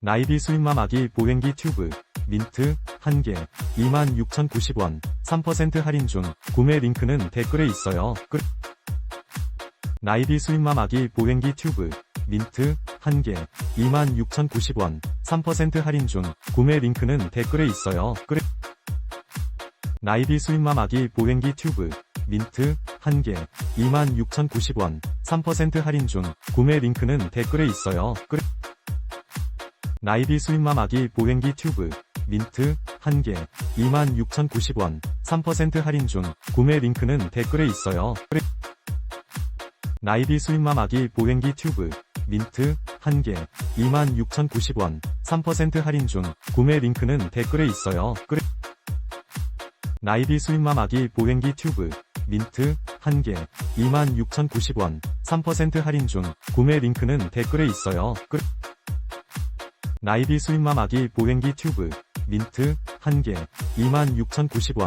나이비 수입맘 아기 보행기 튜브 민트 1개 26,090원 3% 할인 중 구매 링크는 댓글에 있어요. 끝. 나이비 수입맘 아기 보행기 튜브 민트 1개 26,090원 3% 할인 중 구매 링크는 댓글에 있어요. 끝. 나이비 수입맘 아기 보행기 튜브 민트 1개 26,090원 3% 할인 중 구매 링크는 댓글에 있어요. 끝. 나이비 수입맘 아기 보행기 튜브 민트 1개 26,090원 3% 할인 중 구매 링크는 댓글에 있어요. 끝. 나이비 수입맘 아기 보행기 튜브 민트 1개 26,090원 3% 할인 중 구매 링크는 댓글에 있어요. 끝. 나이비 수입맘 아기 보행기 튜브 민트 1개 26,090원 3% 할인 중 구매 링크는 댓글에 있어요. 끝. 나이비 수입맘 아기 보행기 튜브 민트 1개 26,090원